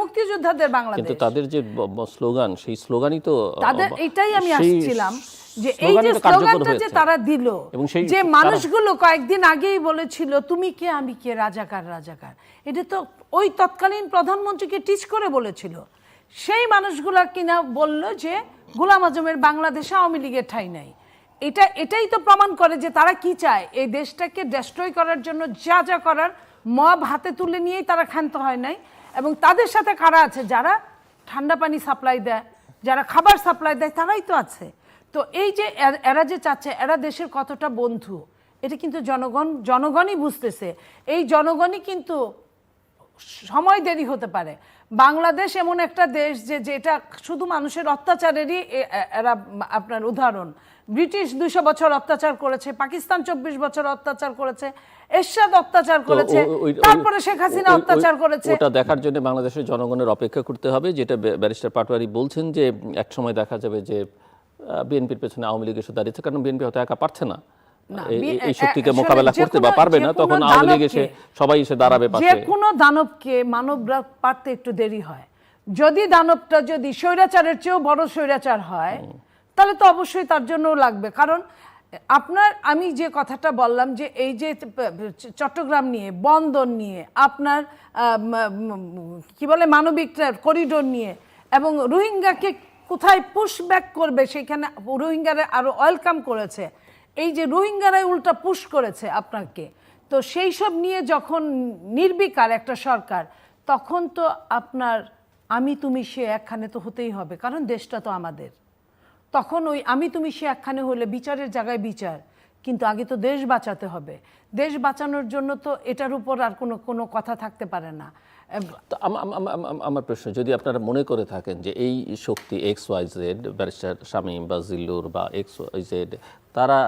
মুক্তিযোদ্ধাদের বাংলাদেশ। কিন্তু তাদের যে স্লোগান সেই স্লোগানই তো তাদের এটাই আমি আসছিলাম যে এই যে স্লোগানটা যে তারা দিল যে মানুষগুলো কয়েকদিন আগেই বলেছিল তুমি কে আমি কে রাজাকার রাজাকার? এটা তো ওই তৎকালীন প্রধানমন্ত্রীকে টিচ করে বলেছিল। সেই মানুষগুলা কিনা বলল যে গোলাম আজমের বাংলাদেশে আওয়ামী লীগের ঠাই নাই। এটা এটাই তো প্রমাণ করে যে তারা কি চায় এই দেশটাকে ডেস্ট্রয় করার জন্য যা যা করার মব হাতে তুলে নিয়েই তারা ক্ষান্ত হয় নাই। এবং তাদের সাথে কারা আছে? যারা ঠান্ডা পানি সাপ্লাই দেয়, যারা খাবার সাপ্লাই দেয়, তারাই তো আছে। তো এই যে এরা যে চাচ্ছে, এরা দেশের কতটা বন্ধু? এটা কিন্তু জনগণ, জনগণই বুঝতেছে। এই জনগণই কিন্তু সময় দেরি হতে পারে। বাংলাদেশ এমন একটা দেশ যে যেটা শুধু মানুষের অত্যাচারেরই এরা আপনার উদাহরণ। ব্রিটিশ দুশো বছর অত্যাচার করেছে পাকিস্তান চব্বিশ বছর অত্যাচার করেছে এরশাদ অত্যাচার করেছে তারপরে শেখ হাসিনা অত্যাচার করেছে। ওটা দেখার জন্য বাংলাদেশের জনগণের অপেক্ষা করতে হবে যেটা ব্যারিস্টার পাটোয়ারি বলছেন যে এক সময় দেখা যাবে যে বিএনপির পেছনে আওয়ামী লীগ এসে দাঁড়িয়েছে কারণ বিএনপি হয়তো একা পারছে না, এই- শক্তিকে মোকাবেলা করতে বা পারবে না তখন আওয়ামী লীগ এসে সবাই এসে দাঁড়াবে যে কোনো দানবকে মানবরা পারতে একটু দেরি হয়। যদি দানবটা যদি স্বৈরাচারের চেয়েও বড় স্বৈরাচার হয় তাহলে তো অবশ্যই তার জন্য লাগবে। কারণ আপনার আমি যে কথাটা বললাম যে এই যে চট্টগ্রাম নিয়ে বন্দর নিয়ে আপনার কি বলে মানবিক করিডোর নিয়ে এবং রোহিঙ্গাকে কোথায় পুশ ব্যাক করবে সেখানে রোহিঙ্গারা আরও ওয়েলকাম করেছে এই যে রোহিঙ্গারাই উল্টা পুশ করেছে আপনাকে, তো সেই সব নিয়ে যখন নির্বিকার একটা সরকার, তখন তো আপনার আমি তুমি সে একখানে তো হতেই হবে, কারণ দেশটা তো আমাদের। তখন ওই আমি তুমি সে একখানে হলে বিচারের জায়গায় বিচার, কিন্তু আগে তো দেশ বাঁচাতে হবে। দেশ বাঁচানোর জন্য তো এটার উপর আর কোনো কোনো কথা থাকতে পারে না। আমার প্রশ্ন, যদি আপনারা মনে করে থাকেন যে এই শক্তি X Y Z barrister Shamim বা জিল্লুর বা এক্স ওয়াই জেড তারা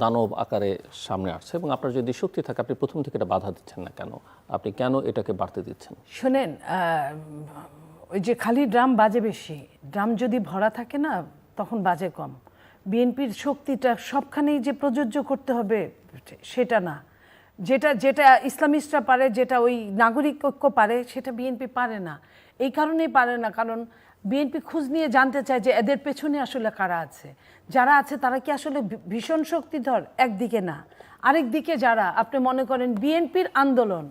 দানব আকারে সামনে আসছে এবং আপনার যদি শক্তি থাকে, আপনি প্রথম থেকে এটা বাধা দিচ্ছেন না কেন? আপনি কেন এটাকে বাড়তে দিচ্ছেন? শোনেন ওই যে খালি ড্রাম বাজে বেশি। ড্রাম যদি ভরা থাকে না, তখন বাজে কম। বিএনপির শক্তিটা সবখানেই যে প্রযোজ্য করতে হবে, সেটা না। যেটা যেটা ইসলামিস্টরা পারে যেটা ওই নাগরিক ঐক্য পারে সেটা বিএনপি পারে না। এই কারণেই পারে না কারণ বিএনপি খোঁজ নিয়ে জানতে চায় যে এদের পেছনে আসলে কারা আছে। যারা আছে তারা কি আসলে ভীষণ শক্তিধর? একদিকে না। আরেক দিকে যারা আপনি মনে করেন বিএনপির আন্দোলন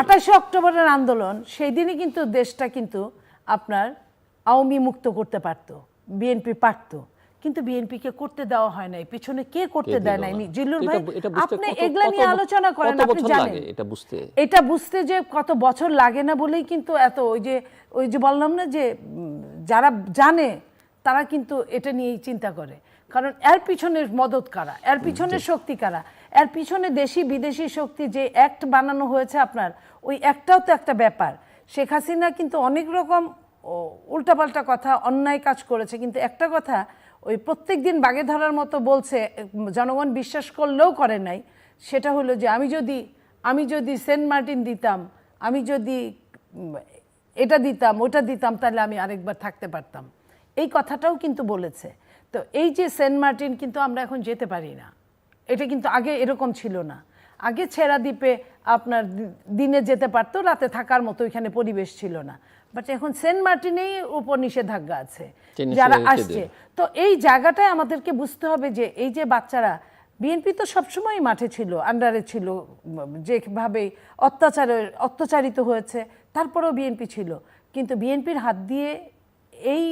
আঠাশে অক্টোবরের আন্দোলন সেই দিনই কিন্তু দেশটা কিন্তু আপনার আওয়ামী মুক্ত করতে পারতো বিএনপি পারতো। কিন্তু বিএনপিকে করতে দেওয়া হয় নাই। পিছনে কে করতে দেয় নাই? জিল্লুর ভাই আপনি এগুলা নিয়ে আলোচনা করেন আপনি জানেন। এটা বুঝতে? এটা বুঝতে যে কত বছর লাগে না বলেই কিন্তু এত ওই যে ওই যে বললাম না যে যারা জানে তারা কিন্তু এটা নিয়েই চিন্তা করে। কারণ এর পিছনের মদত কারা? এর পিছনের শক্তি কারা? এর পিছনে দেশি বিদেশি শক্তি যে অ্যাক্ট বানানো হয়েছে আপনার ওই একটাও তো একটা ব্যাপার। শেখ হাসিনা কিন্তু অনেক রকম উল্টাপাল্টা কথা অন্যায় কাজ করেছে। কিন্তু একটা কথা ওই প্রত্যেক দিন বাগে ধরার মতো বলছে, জনগণ বিশ্বাস করলেও করে নাই। সেটা হলো যে আমি যদি আমি যদি সেন্ট মার্টিন দিতাম, আমি যদি এটা দিতাম, ওটা দিতাম, তাহলে আমি আরেকবার থাকতে পারতাম। এই কথাটাও কিন্তু বলেছে। তো এই যে সেন্ট মার্টিন কিন্তু আমরা এখন যেতে পারি না। এটা কিন্তু আগে এরকম ছিল না। আগে ছেঁড়া দ্বীপে আপনার দিনে যেতে পারতো, রাতে থাকার মতো ওইখানে পরিবেশ ছিল না। বাট এখন সেন্ট মার্টিনেই উপর নিষেধাজ্ঞা আছে যারা আসছে। তো এই জায়গাটায় আমাদেরকে বুঝতে হবে যে এই যে বাচ্চারা বিএনপি তো সবসময় মাঠে ছিল আন্ডারে ছিল যেভাবে অত্যাচারে অত্যাচারিত হয়েছে তারপরেও বিএনপি ছিল। কিন্তু বিএনপির হাত দিয়ে এই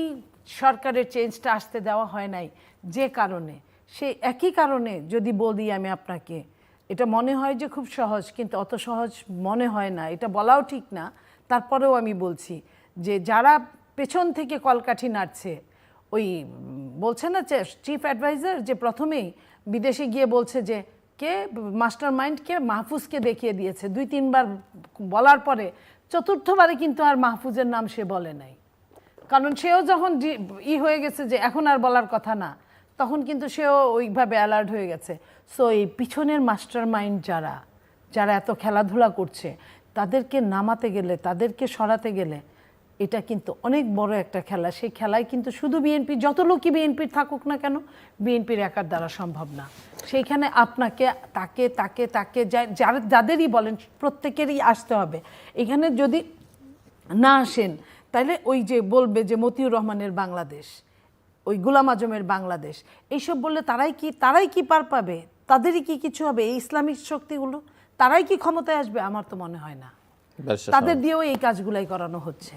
সরকারের চেঞ্জটা আসতে দেওয়া হয় নাই যে কারণে। সেই একই কারণে যদি বলি আমি আপনাকে এটা মনে হয় যে খুব সহজ কিন্তু অত সহজ মনে হয় না। এটা বলাও ঠিক না। তারপরেও আমি বলছি যে যারা পেছন থেকে কলকাঠি নাড়ছে, ওই বলছে না চিফ অ্যাডভাইজার যে প্রথমেই বিদেশে গিয়ে বলছে যে কে মাস্টার মাইন্ডকে মাহফুজকে দেখিয়ে দিয়েছে, দুই তিনবার বলার পরে চতুর্থবারে কিন্তু আর মাহফুজের নাম সে বলে নাই। কারণ সেও যখন ই হয়ে গেছে যে এখন আর বলার কথা না, তখন কিন্তু সেও ওইভাবে অ্যালার্ট হয়ে গেছে। সো এই পিছনের মাস্টার মাইন্ড যারা যারা এত খেলাধুলা করছে তাদেরকে নামাতে গেলে, তাদেরকে সরাতে গেলে এটা কিন্তু অনেক বড় একটা খেলা। সেই খেলায় কিন্তু শুধু বিএনপি, যত লোকই বিএনপির থাকুক না কেন, বিএনপির একার দ্বারা সম্ভব না। সেইখানে আপনাকে তাকে তাকে তাকে যার, যাদেরই বলেন, প্রত্যেকেরই আসতে হবে। এখানে যদি না আসেন, তাহলে ওই যে বলবে যে মতিউর রহমানের বাংলাদেশ, ওই গুলাম আজমের বাংলাদেশ, এইসব বললে তারাই কি তারাই কি পার পাবে? তাদেরই কি কিছু হবে? এই ইসলামিক শক্তিগুলো তারাই কি ক্ষমতায় আসবে আমার তো মনে হয় না। তাদের দিয়েও এই কাজগুলাই করানো হচ্ছে।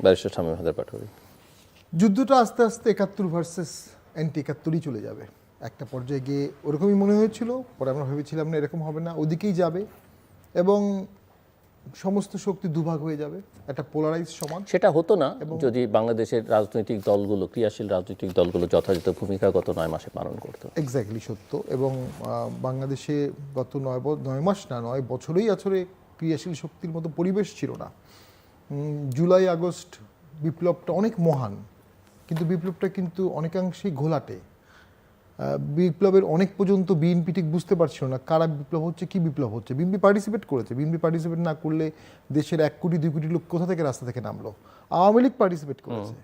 যুদ্ধটা আস্তে আস্তে একাত্তর ভার্সেস অ্যান্টি একাত্তরই চলে যাবে। একটা পর্যায়ে গিয়ে ওরকমই মনে হয়েছিল পরে আমরা ভেবেছিলাম না এরকম হবে না ওদিকেই যাবে। এবং সমস্ত শক্তি দুভাগ হয়ে যাবে একটা পোলারাইজ সমাজ। সেটা হতো না যদি বাংলাদেশের রাজনৈতিক দলগুলো ক্রিয়াশীল রাজনৈতিক দলগুলো যথাযথ ভূমিকা গত নয় মাসে পালন করতো। এক্স্যাক্টলি সত্য। এবং বাংলাদেশে গত নয় ব- নয় মাস না নয় বছরেই আসলে ক্রিয়াশীল শক্তির মতো পরিবেশ ছিল না। জুলাই আগস্ট বিপ্লবটা অনেক মহান কিন্তু বিপ্লবটা কিন্তু অনেকাংশেই ঘোলাটে। বিপ্লবের অনেক পর্যন্ত বিএনপি ঠিক বুঝতে পারছিল না কারা বিপ্লব হচ্ছে কি বিপ্লব হচ্ছে। বিএনপি পার্টিসিপেট করেছে। বিএনপি পার্টিসিপেট না করলে দেশের এক কোটি দুই কোটি লোক কোথা থেকে রাস্তা থেকে নামলো? আওয়ামী লীগ পার্টিসিপেট করেছে।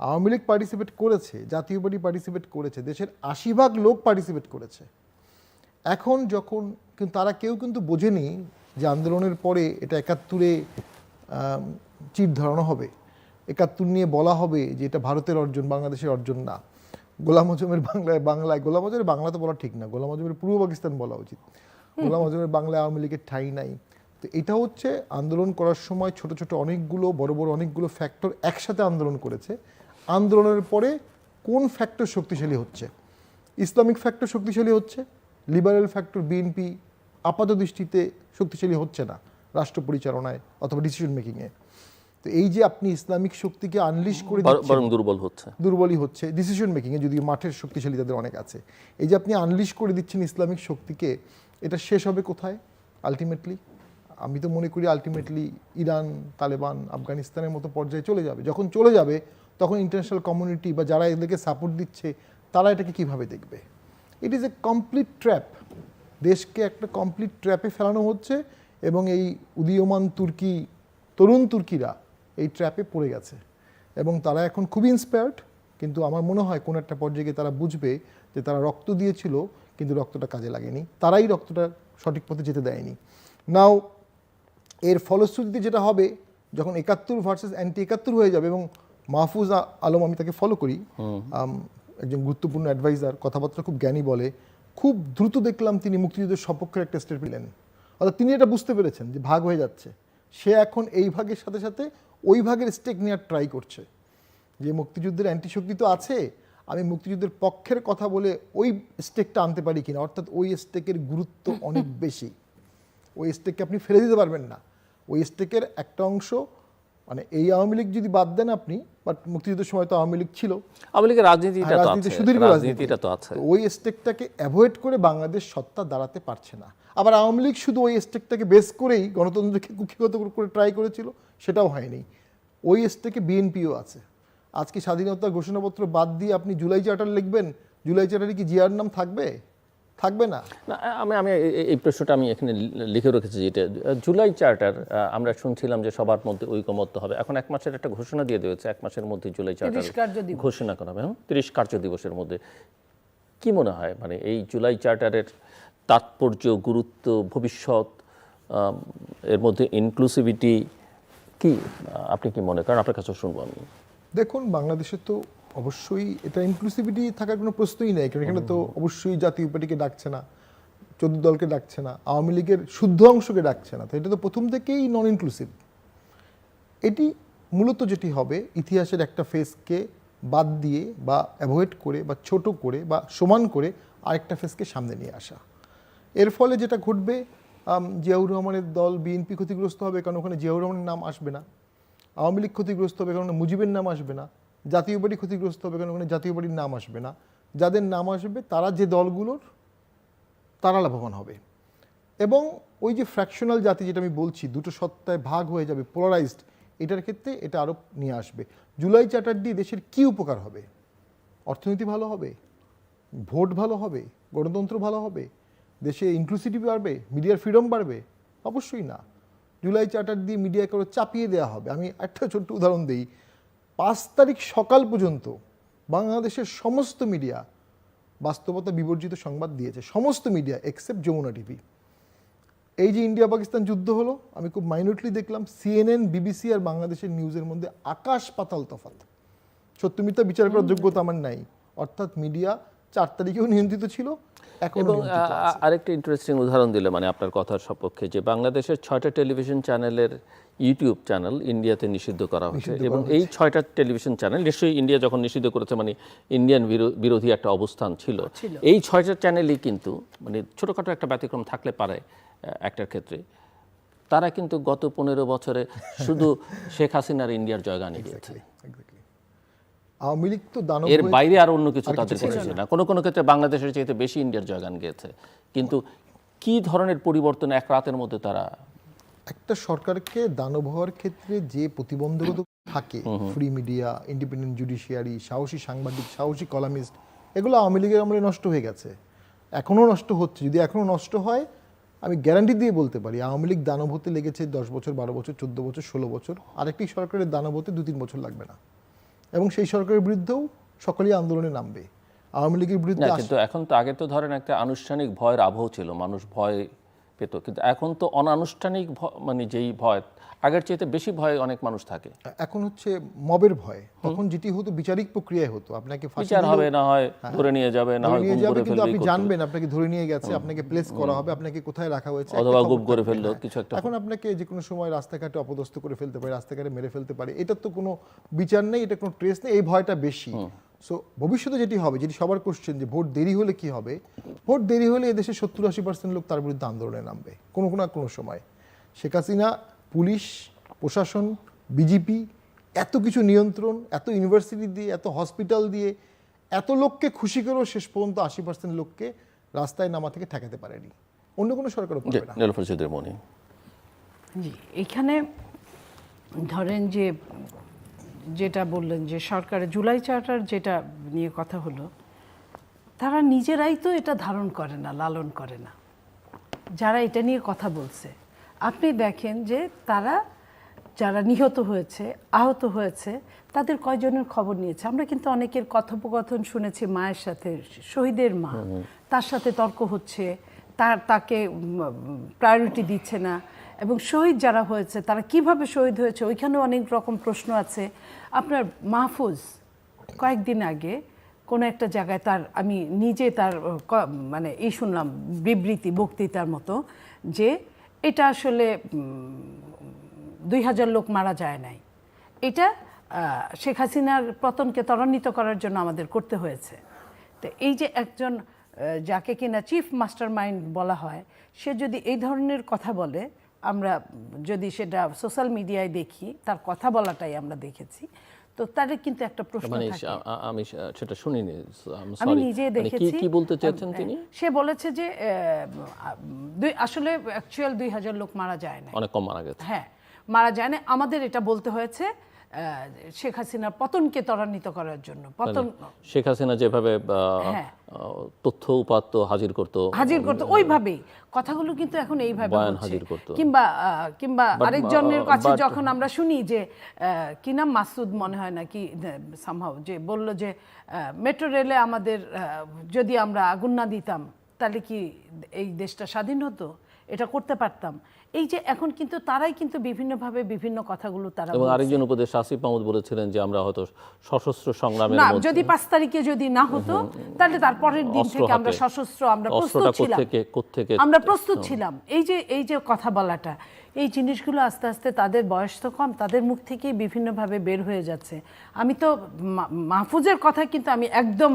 আওয়ামী লীগ পার্টিসিপেট করেছে জাতীয় পার্টি পার্টিসিপেট করেছে দেশের আশি ভাগ লোক পার্টিসিপেট করেছে। এখন যখন কিন্তু তারা কেউ কিন্তু বোঝেনি যে আন্দোলনের পরে এটা একাত্তরে চির ধরানো হবে। একাত্তর নিয়ে বলা হবে যে এটা ভারতের অর্জন বাংলাদেশের অর্জন না। গোলাম আজমের বাংলায় বাংলায় গোলাম আজমের বাংলা তো বলা ঠিক না গোলাম আজমের পূর্ব পাকিস্তান বলা উচিত। গোলাম আজমের বাংলায় আওয়ামী লীগের ঠাঁই নাই। তো এটা হচ্ছে আন্দোলন করার সময় ছোট ছোট অনেকগুলো বড় বড় অনেকগুলো ফ্যাক্টর একসাথে আন্দোলন করেছে। আন্দোলনের পরে কোন ফ্যাক্টর শক্তিশালী হচ্ছে? ইসলামিক ফ্যাক্টর শক্তিশালী হচ্ছে লিবারেল ফ্যাক্টর বিএনপি আপাত দৃষ্টিতে শক্তিশালী হচ্ছে না রাষ্ট্র পরিচালনায় অথবা ডিসিশন মেকিংয়ে তো এই যে আপনি ইসলামিক শক্তিকে আনলিশ করে বরং দুর্বল হচ্ছে। দুর্বলই হচ্ছে। ডিসিশন মেকিংয়ে যদি মাঠের শক্তিশালী তাদের অনেক আছে। এই যে আপনি আনলিশ করে দিচ্ছেন ইসলামিক শক্তিকে এটা শেষ হবে কোথায়? আলটিমেটলি আমি তো মনে করি আলটিমেটলি ইরান তালেবান আফগানিস্তানের মতো পর্যায়ে চলে যাবে। যখন চলে যাবে তখন ইন্টারন্যাশনাল কমিউনিটি বা যারা এদেরকে সাপোর্ট দিচ্ছে তারা এটাকে কীভাবে দেখবে? It is a complete trap দেশকে একটা কমপ্লিট ট্র্যাপে ফেলানো হচ্ছে এবং এই উদীয়মান তুর্কি তরুণ তুর্কিরা এই ট্র্যাপে পড়ে গেছে। এবং তারা এখন খুবই ইন্সপায়ার্ড কিন্তু আমার মনে হয় কোনো একটা পর্যায়ে গিয়ে তারা বুঝবে যে তারা রক্ত দিয়েছিল কিন্তু রক্তটা কাজে লাগেনি। তারাই রক্তটা সঠিক পথে যেতে দেয়নি। নাও এর ফলশ্রুতিতে যেটা হবে যখন একাত্তর ভার্সেস অ্যান্টি একাত্তর হয়ে যাবে এবং মাহফুজ আলম আমি তাকে ফলো করি একজন গুরুত্বপূর্ণ অ্যাডভাইজার কথাবার্তা খুব জ্ঞানী বলে খুব দ্রুত দেখলাম তিনি মুক্তিযুদ্ধের সপক্ষের একটা স্টেট পেলেন অর্থাৎ তিনি এটা বুঝতে পেরেছেন যে ভাগ হয়ে যাচ্ছে। সে এখন এই ভাগের সাথে সাথে ওই ভাগের স্টেক নেওয়ার ট্রাই করছে। যে মুক্তিযুদ্ধের অ্যান্টিশক্তি তো আছে আমি মুক্তিযুদ্ধের পক্ষের কথা বলে ওই স্টেকটা আনতে পারি কিনা অর্থাৎ ওই স্টেকের গুরুত্ব অনেক বেশি। ওই স্টেককে আপনি ফেলে দিতে পারবেন না। ওই স্টেকের একটা অংশ মানে এই আওয়ামী লীগ যদি বাদ দেন আপনি বাট মুক্তিযুদ্ধের সময় তো আওয়ামী লীগ ছিল। আওয়ামী লীগের রাজনীতিটা হ্যাঁ, তো রাজনীতি আছে সুদীর্ঘ রাজনীতিটা তো আছে। ওই স্টেকটাকে অ্যাভয়েড করে বাংলাদেশ সত্তা দাঁড়াতে পারছে না। আবার আওয়ামী লীগ শুধু ওই স্টেকটাকে বেস করেই গণতন্ত্রকে কুক্ষিগত করে ট্রাই করেছিল সেটাও হয়নি। ওই স্টেকে বিএনপিও আছে। আজকে স্বাধীনতা ঘোষণাপত্র বাদ দিয়ে আপনি জুলাই চার্টার লিখবেন জুলাই চার্টারে কি জিয়ার নাম থাকবে? থাকবে না? না আমি আমি এই প্রশ্নটা আমি এখানে লিখে রেখেছি যেটা জুলাই চার্টার আমরা শুনছিলাম যে সবার মধ্যে ঐকমত্য হবে। এখন এক মাসের একটা ঘোষণা দিয়ে দিয়েছে এক মাসের মধ্যে জুলাই চার্টার 30 কার্য ঘোষণা করা হবে হ্যাঁ? তিরিশ কার্য দিবসের মধ্যে। কি মনে হয় মানে এই জুলাই চার্টারের তাৎপর্য গুরুত্ব ভবিষ্যৎ এর মধ্যে ইনক্লুসিভিটি কি? আপনি কি মনে করেন? আপনার কাছে শুনব আমি। দেখুন বাংলাদেশে তো অবশ্যই এটা ইনক্লুসিভিটি থাকার কোনো প্রশ্নই নেই কারণ এখানে তো অবশ্যই জাতীয় পার্টিকে ডাকছে না চোদ্দ দলকে ডাকছে না আওয়ামী লীগের শুদ্ধ অংশকে ডাকছে না। তো এটা তো প্রথম থেকেই নন ইনক্লুসিভ এটি মূলত যেটি হবে ইতিহাসের একটা ফেসকে বাদ দিয়ে বা অ্যাভয়েড করে বা ছোট করে বা সমান করে আরেকটা ফেসকে সামনে নিয়ে আসা। এর ফলে যেটা ঘটবে জিয়াউর রহমানের দল বিএনপি ক্ষতিগ্রস্ত হবে, কারণ ওখানে জিয়াউর রহমানের নাম আসবে না। আওয়ামী লীগ ক্ষতিগ্রস্ত হবে, কারণ মুজিবের নাম আসবে না। জাতীয় পার্টি ক্ষতিগ্রস্ত হবে, কারণ ওখানে জাতীয় পার্টির নাম আসবে না। যাদের নাম আসবে, তারা যে দলগুলোর, তারা লাভবান হবে। এবং ওই যে ফ্র্যাকশনাল জাতি যেটা আমি বলছি, দুটো সত্তায় ভাগ হয়ে যাবে পোলারাইজড এটার ক্ষেত্রে এটা আরও নিয়ে আসবে। জুলাই চার্টার দিয়ে দেশের কী উপকার হবে? অর্থনীতি ভালো হবে? ভোট ভালো হবে? গণতন্ত্র ভালো হবে? দেশে ইনক্লুসিভিটি বাড়বে মিডিয়ার ফ্রিডম বাড়বে? অবশ্যই না। জুলাই চার্টার দিয়ে মিডিয়াকে আরও চাপিয়ে দেওয়া হবে। আমি একটা ছোট্ট উদাহরণ দিই। পাঁচ তারিখ সকাল পর্যন্ত বাংলাদেশের সমস্ত মিডিয়া বাস্তবতা বিবর্জিত সংবাদ দিয়েছে। সমস্ত মিডিয়া এক্সেপ্ট যমুনা টিভি এই যে ইন্ডিয়া পাকিস্তান যুদ্ধ হলো আমি খুব মাইনটলি দেখলাম সিএনএন বিবিসি আর বাংলাদেশের নিউজের মধ্যে আকাশ পাতাল তফাৎ। সত্যমিথ্যা বিচার করার যোগ্যতা আমার নাই। অর্থাৎ মিডিয়া চার তারিখেও নিয়ন্ত্রিত ছিল এবং আরেকটা ইন্টারেস্টিং উদাহরণ দিলে মানে আপনার কথার সপক্ষে যে বাংলাদেশের ছয়টা টেলিভিশন চ্যানেলের ইউটিউব চ্যানেল ইন্ডিয়াতে নিষিদ্ধ করা হয়েছে এবং এই ছয়টা টেলিভিশন চ্যানেল নিশ্চয়ই ইন্ডিয়া যখন নিষিদ্ধ করেছে মানে ইন্ডিয়ান বিরো- বিরোধী একটা অবস্থান ছিল। এই ছয়টা চ্যানেলই কিন্তু মানে ছোটোখাটো একটা ব্যতিক্রম থাকলে পারে একটার ক্ষেত্রে। তারা কিন্তু গত পনেরো বছরে শুধু শেখ হাসিনার ইন্ডিয়ার জয়গানে গিয়েছে. আওয়ামী লীগ তো দানব এর বাইরে আর অন্য কিছু তাদের করেছে না। কোনো কোনো ক্ষেত্রে বাংলাদেশের চাইতে বেশি ইন্ডিয়ার জয়গান গিয়েছে। কিন্তু কি ধরনের পরিবর্তন এক রাতের মধ্যে তারা একটা সরকারকে দানব হওয়ার ক্ষেত্রে যে প্রতিবন্ধকতা থাকে ফ্রি মিডিয়া ইন্ডিপেন্ডেন্ট জুডিশিয়ারি সাহসী সাংবাদিক সাহসী কলামিস্ট এগুলো আওয়ামী লীগের আমলে নষ্ট হয়ে গেছে। এখনও নষ্ট হচ্ছে। যদি এখনও নষ্ট হয় আমি গ্যারান্টি দিয়ে বলতে পারি আওয়ামী লীগ দানব হতে লেগেছে দশ বছর বারো বছর চোদ্দ বছর ষোলো বছর। আরেকটি সরকারের দানব হতে দু তিন বছর লাগবে না। এবং সেই সরকারের বিরুদ্ধেও সকলেই আন্দোলনে নামবে। আওয়ামী লীগের বিরুদ্ধে কিন্তু এখন তো আগে তো ধরেন একটা আনুষ্ঠানিক ভয়ের আবহ ছিল। মানুষ ভয় পেত। কিন্তু এখন তো অনানুষ্ঠানিক মানে যেই ভয় আগের চাইতে বেশি ভয় অনেক মানুষ থাকে। এখন হচ্ছে মবের ভয়। তখন যেটি হতো বিচারিক প্রক্রিয়ায় হতো। আপনাকে বিচার হবে না হয় ধরে নিয়ে যাবে না হয় গুম করে ফেলবে আপনি জানবেন আপনাকে ধরে নিয়ে গেছে আপনাকে প্লেস করা হবে আপনাকে কোথায় রাখা হয়েছে অথবা গুম করে ফেলল হ্যাঁ। কিছু একটা এখন আপনাকে যে কোনো সময় রাস্তাঘাটে অপদস্থ করে ফেলতে পারে রাস্তাঘাটে মেরে ফেলতে পারে এটার তো কোনো বিচার নেই এটা কোনো ট্রেস নেই এই ভয়টা বেশি। সো ভবিষ্যতে যেটি হবে যেটি সবার কোশ্চেন যে ভোট দেরি হলে কি হবে? ভোট দেরি হলে এদেশে সত্তর আশি পার্সেন্ট লোক তার বিরুদ্ধে আন্দোলনে নামবে। কোনো কোনো কোনো সময়। শেখ হাসিনা পুলিশ প্রশাসন বিজেপি এত কিছু নিয়ন্ত্রণ এত ইউনিভার্সিটি দিয়ে এত হসপিটাল দিয়ে এত লোককে খুশি করেও শেষ পর্যন্ত আশি পার্সেন্ট লোককে রাস্তায় নামা থেকে ঠেকাতে পারেনি। অন্য কোনো সরকারও পারবে না। জি এখানে ধরেন যে যেটা বললেন যে সরকারের জুলাই চার্টার যেটা নিয়ে কথা হলো তারা নিজেরাই তো এটা ধারণ করে না লালন করে না। যারা এটা নিয়ে কথা বলছে আপনি দেখেন যে তারা যারা নিহত হয়েছে আহত হয়েছে তাদের কয়জনের খবর নিয়েছে? আমরা কিন্তু অনেকের কথোপকথন শুনেছি মায়ের সাথে শহীদের মা তার সাথে তর্ক হচ্ছে তার তাকে প্রায়োরিটি দিচ্ছে না। এবং শহীদ যারা হয়েছে, তারা কীভাবে শহীদ হয়েছে? ওইখানেও অনেক রকম প্রশ্ন আছে। আপনার মাহফুজ কয়েকদিন আগে কোনো একটা জায়গায় তার, আমি নিজে তার মানে এই শুনলাম, বিবৃতি, বক্তৃতার মতো যে এটা আসলে দুই হাজার লোক মারা যায় নাই। এটা শেখ হাসিনার পতনকে ত্বরান্বিত করার জন্য আমাদের করতে হয়েছে। তো এই যে একজন যাকে কিনা চিফ মাস্টার মাইন্ড বলা হয়, সে যদি এই ধরনের কথা বলে আমরা যদি সেটা সোশ্যাল মিডিয়ায় দেখি তার কথা বলাটাই আমরা দেখেছি তো তার কিন্তু একটা প্রশ্ন মানে আমি সেটা শুনিনি আমি নিজে মানে দেখেছি কি বলতে চাচ্ছেন তিনি? সে বলেছে যে দুই আসলে অ্যাকচুয়াল দুই হাজার লোক মারা যায় না অনেক কম মারা গেছে। হ্যাঁ মারা যায় না আমাদের এটা বলতে হয়েছে শেখ হাসিনার পতনকে ত্বরান্বিত করার জন্য। পতন শেখ হাসিনা যেভাবে হ্যাঁ। তথ্য উপাত্ত হাজির করতো। হাজির করতো ওইভাবেই। কথাগুলো কিন্তু এখন এইভাবে হাজির করতো। কিংবা কিংবা আরেকজনের uh, কাছে যখন আমরা শুনি যে কি নাম মাসুদ মনে হয় নাকি সামহাও যে বলল যে মেট্রো রেলে আমাদের যদি আমরা আগুন না দিতাম তাহলে কি এই দেশটা স্বাধীন হতো? এটা করতে পারতাম। এই যে এখন কিন্তু তারাই কিন্তু বিভিন্নভাবে বিভিন্ন কথাগুলো তারা এবং আরেকজন উপদেশ আসিফ মাহমুদ বলেছিলেন যে আমরা হয়তো সশস্ত্র সংগ্রামের না যদি পাঁচ তারিখে যদি না হতো তাহলে তার পরের দিন থেকে আমরা সশস্ত্র আমরা প্রস্তুত ছিলাম। আমরা প্রস্তুত ছিলাম। এই যে এই যে কথা বলাটা এই জিনিসগুলো আস্তে আস্তে তাদের বয়স তো কম তাদের মুখ থেকেই বিভিন্নভাবে বের হয়ে যাচ্ছে। আমি তো মাহফুজের কথা কিন্তু আমি একদম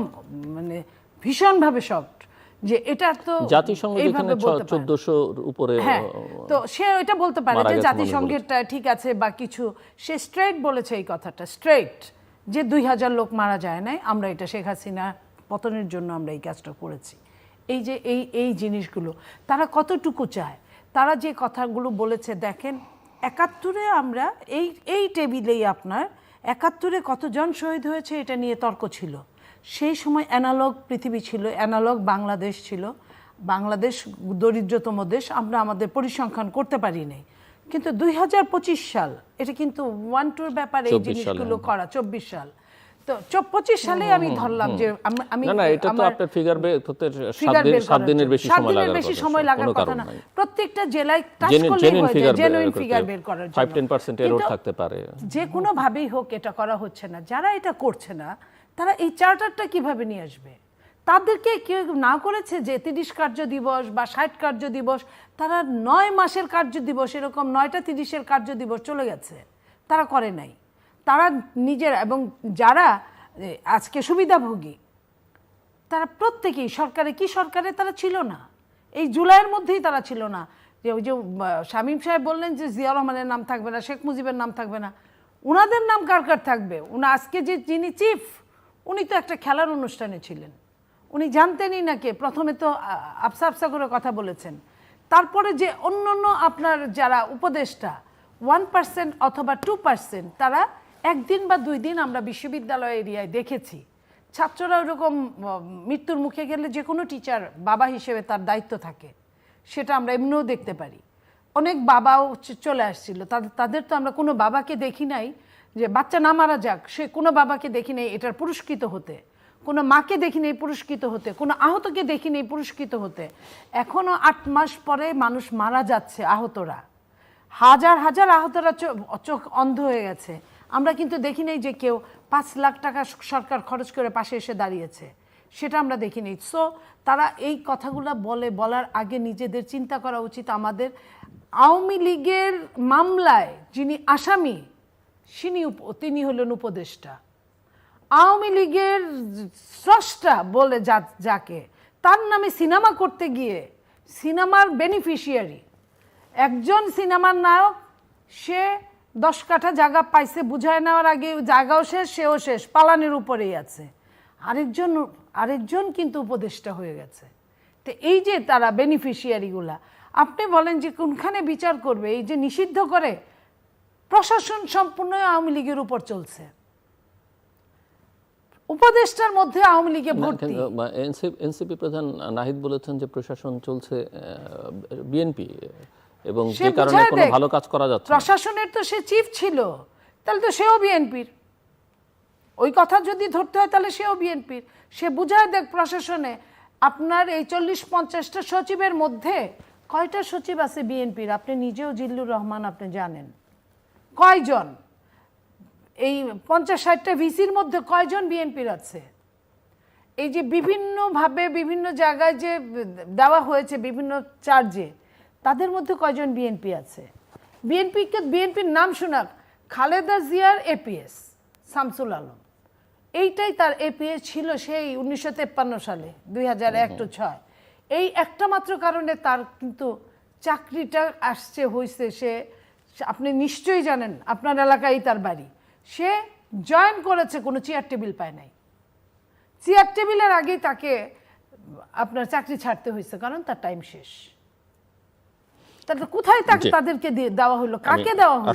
মানে ভীষণভাবে শক্ট যে এটা তো জাতিসংঘ যেখানে এইভাবে বলতে পারে। না। চোদ্দশোর উপরে হ্যাঁ তো সে ওইটা বলতে পারে যে জাতিসংঘেরটা ঠিক আছে বা কিছু। সে স্ট্রেট বলেছে এই কথাটা স্ট্রেট যে দুই হাজার লোক মারা যায় নাই আমরা এটা শেখ হাসিনা পতনের জন্য আমরা এই কাজটা করেছি। এই যে এই এই জিনিসগুলো তারা কতটুকু চায়? তারা যে কথাগুলো বলেছে দেখেন একাত্তরে আমরা এই এই টেবিলেই আপনার একাত্তরে কতজন শহীদ হয়েছে এটা নিয়ে তর্ক ছিল। সেই সময় অ্যানালগ পৃথিবী ছিল অ্যানালগ বাংলাদেশ ছিল। বাংলাদেশ দরিদ্রতম দেশ আমরা আমাদের পরিসংখ্যান করতে পারি নাই কিন্তু দুই হাজার পঁচিশ সাল এটা কিন্তু ওয়ান টুর ব্যাপারে এই জিনিসগুলো করা চব্বিশ সাল। তো পঁচিশ সালে আমি ধরলাম যে আমি না এটা তো আপনার ফিগার হতে সাত দিনের বেশি সময় লাগার বেশি কথা সময় লাগার কথা না। প্রত্যেকটা জেলায় টাচ করলেই জেনুইন হয়ে যায় ফিগার জেনুইন ফিগার বের করার জন্য। টেন পার্সেন্ট এরর থাকতে পারে। যে কোনো ভাবেই হোক এটা করা হচ্ছে না। যারা এটা করছে না তারা এই চার্টারটা কীভাবে নিয়ে আসবে? তাদেরকে কেউ না করেছে যে তিরিশ কার্য দিবস বা ষাট কার্য দিবস? তারা নয় মাসের কার্য দিবস, এরকম নয়টা তিরিশের কার্য দিবস চলে গেছে। তারা করে নাই। তারা নিজেরা এবং যারা আজকে সুবিধাভোগী, তারা প্রত্যেকেই, সরকারে কি সরকারে তারা ছিল না। এই জুলাইয়ের মধ্যেই তারা ছিল না। যে ওই যে শামীম সাহেব বললেন যে জিয়া রহমানের নাম থাকবে না, শেখ মুজিবের নাম থাকবে না। ওনাদের নাম কার কার থাকবে? উনি আজকে যে যিনি চিফ উনি তো একটা খেলার অনুষ্ঠানে ছিলেন। উনি জানতেনই না কে, প্রথমে তো আফসা আফসা করে কথা বলেছেন। তারপরে যে অন্য অন্য আপনার যারা উপদেষ্টা ওয়ান পার্সেন্ট অথবা টু পার্সেন্ট তারা একদিন বা দুই দিন আমরা বিশ্ববিদ্যালয় এরিয়ায় দেখেছি। ছাত্ররা ওরকম মৃত্যুর মুখে গেলে যে কোনো টিচার বাবা হিসেবে তার দায়িত্ব থাকে। সেটা আমরা এমনিও দেখতে পারি। অনেক বাবাও চলে আসছিল। তাদের তো আমরা কোনো বাবাকে দেখি নাই। যে বাচ্চা না মারা যাক, সে কোনো বাবাকে দেখি নাই, এটার পুরস্কৃত হতে। কোনো মাকে দেখি নেই পুরস্কৃত হতে, কোনো আহতকে দেখি নেই পুরস্কৃত হতে। এখনও আট মাস পরে মানুষ মারা যাচ্ছে আহতরা। হাজার হাজার আহতরা চোখ অন্ধ হয়ে গেছে। আমরা কিন্তু দেখি নাই যে কেউ পাঁচ লাখ টাকা সরকার খরচ করে পাশে এসে দাঁড়িয়েছে। সেটা আমরা দেখিনি সো তারা এই কথাগুলো বলে, বলার আগে নিজেদের চিন্তা করা উচিত। আমাদের আওয়ামী লীগের মামলায় যিনি আসামি উপ- তিনি হলেন উপদেষ্টা। আওয়ামী লীগের স্রষ্টা বলে যা, যাকে, তার নামে সিনেমা করতে গিয়ে, সিনেমার বেনিফিশিয়ারি। একজন সিনেমার নায়ক, সে দশ কাঠা জায়গা পাইছে, বুঝায় নেওয়ার আগে জায়গাও শেষ, সেও শেষ, পালানের উপরেই আছে। আরেকজন আরেকজন কিন্তু উপদেষ্টা হয়ে গেছে। তো এই যে তারা বেনিফিশিয়ারিগুলা, আপনি বলেন যে কোনখানে বিচার করবে, এই যে নিষিদ্ধ করে প্রশাসন সম্পূর্ণ আওয়ামী লীগের উপর চলছে। উপদেষ্টার মধ্যে আওয়ামী লীগে ভর্তি। এনসিপি প্রধান নাহিদ বলেছেন যে প্রশাসন চলছে বিএনপি এবং যে কারণে কোনো ভালো কাজ করা যাচ্ছে প্রশাসনের তো সে চিফ ছিল তাহলে তো সেও বিএনপির। ওই কথা যদি ধরতে হয় তাহলে সেও বিএনপির। সে বুঝায় দেখ প্রশাসনে আপনার এই চল্লিশ পঞ্চাশটা সচিবের মধ্যে কয়টা সচিব আছে বিএনপির? আপনি নিজেও জিল্লুর রহমান আপনি জানেন। কয়জন? এই পঞ্চাশ ষাটটা ভিসির মধ্যে কয়জন বিএনপির আছে? এই যে বিভিন্নভাবে বিভিন্ন জায়গায় যে দেওয়া হয়েছে বিভিন্ন চার্জে তাদের মধ্যে কয়জন বিএনপি আছে? বিএনপিকে বিএনপির নাম শোনাক খালেদা জিয়ার এপিএস শামসুল আলম। এইটাই তার এপিএস ছিল সেই উনিশশো তেপ্পান্ন সালে দুই হাজার এক টু ছয়। এই একটা মাত্র কারণে তার কিন্তু চাকরিটা আসছে হয়েছে সে আপনি নিশ্চয়ই জানেন আপনার এলাকায় তার বাড়ি। সে জয়েন করেছে কোনো চেয়ার টেবিল পায় নাই। চেয়ার টেবিলের আগেই তাকে আপনার চাকরি ছাড়তে হয়েছে কারণ তার টাইম শেষ। তাহলে কোথায় তাকে তাদেরকে দেওয়া হলো? কাকে দেওয়া হলো?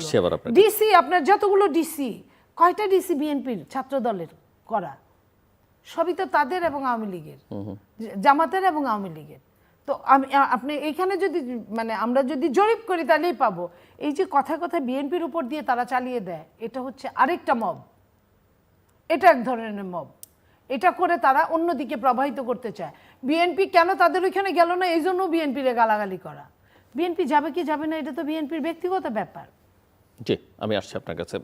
ডিসি আপনার যতগুলো ডিসি কয়টা ডিসি বিএনপির ছাত্র দলের করা? সবই তো তাদের এবং আওয়ামী লীগের। জামাতের এবং আওয়ামী লীগের। তো আমি আপনি এখানে যদি মানে আমরা যদি জরিপ করি তাহলেই পাবো। এই যে কথা কথা বিএনপির উপর দিয়ে তারা চালিয়ে দেয়, এটা হচ্ছে আরেকটা মব। এটা এক ধরনের মব। এটা করে তারা অন্যদিকে প্রবাহিত করতে চায়। বিএনপি কেন তাদের ওইখানে গেল না? এই জন্য বিএনপিরে গালাগালি করা। বিএনপি যাবে কি যাবে না? এটা তো বিএনপির ব্যক্তিগত ব্যাপার। জি, আমি আসছি আপনার কাছে।